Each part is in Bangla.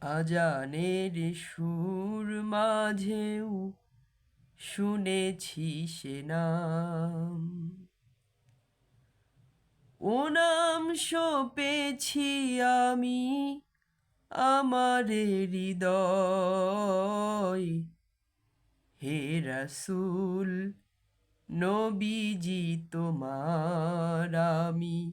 আজানের সুর মাঝেও শুনেছি সে নাম। ও নাম সপেছি আমি আমার হৃদয়। হে রাসূল, নবীজি তোমার আমি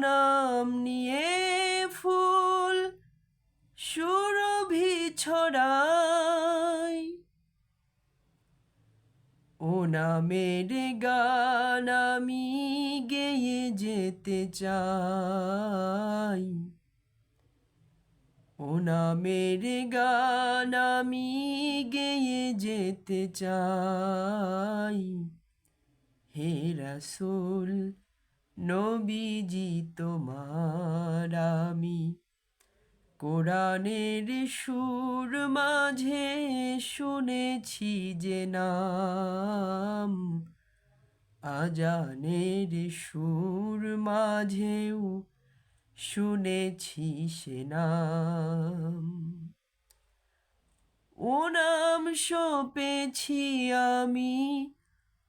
নাম নিয়ে ফুল সুরভি ছড়াই। ও নামের গান আমি গেয়ে যেতে চাই। ও নামের গান আমি গেয়ে যেতে চাই। হে রাসূল নবীজি তোমার আমি। কোরআনের সুর মাঝে শুনেছি যে নাম। আজানের সুর মাঝেও শুনেছি সে নাম। ও নাম সপেছি আমি।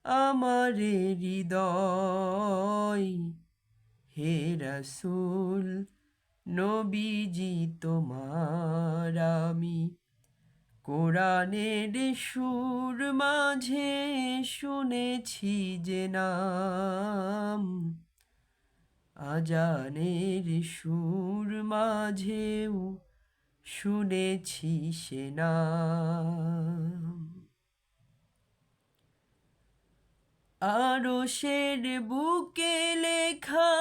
আমার হৃদয়। হে রাসূল, নবীজি তোমার আমি। কোরআনের সুর মাঝে শুনেছি যে নাম। আজানের সুর মাঝেও শুনেছি সে নাম। আরও শের বুকে লেখা,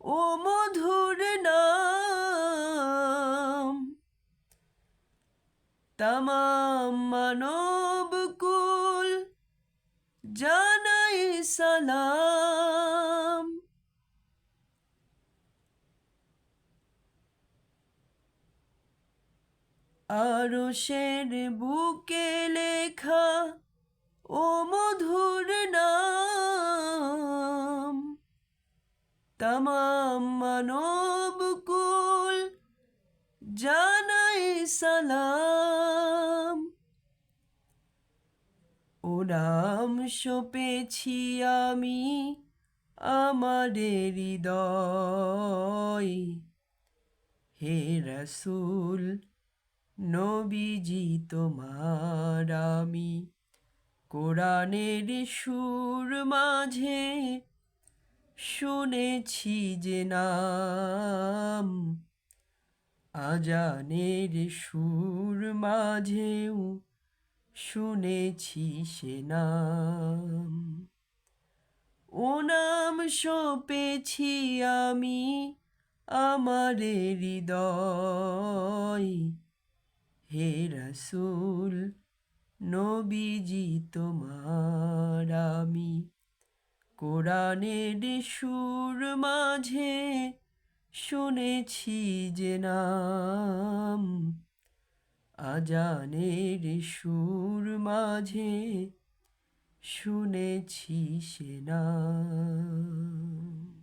ও মধুর নাম। তামাম মানব কুল জানাই সালাম। আরও শের বুকে লেখা ও মধুর নাম। তামাম মানব কুল জানাই সালাম। ও নাম সপেছি আমি আমাদের হে রসুল, নবীজি তোমার আমি। কোরআনের সুর মাঝে শুনেছি যে নাম। আজানের সুর মাঝেও শুনেছি সে নাম। ও নাম সপেছি আমি আমার হৃদয়। হে রসুল নবীজি তোমার আমি। কোরআনের সুর মাঝে শুনেছি যে নাম। আজানের সুর মাঝে শুনেছি সে নাম।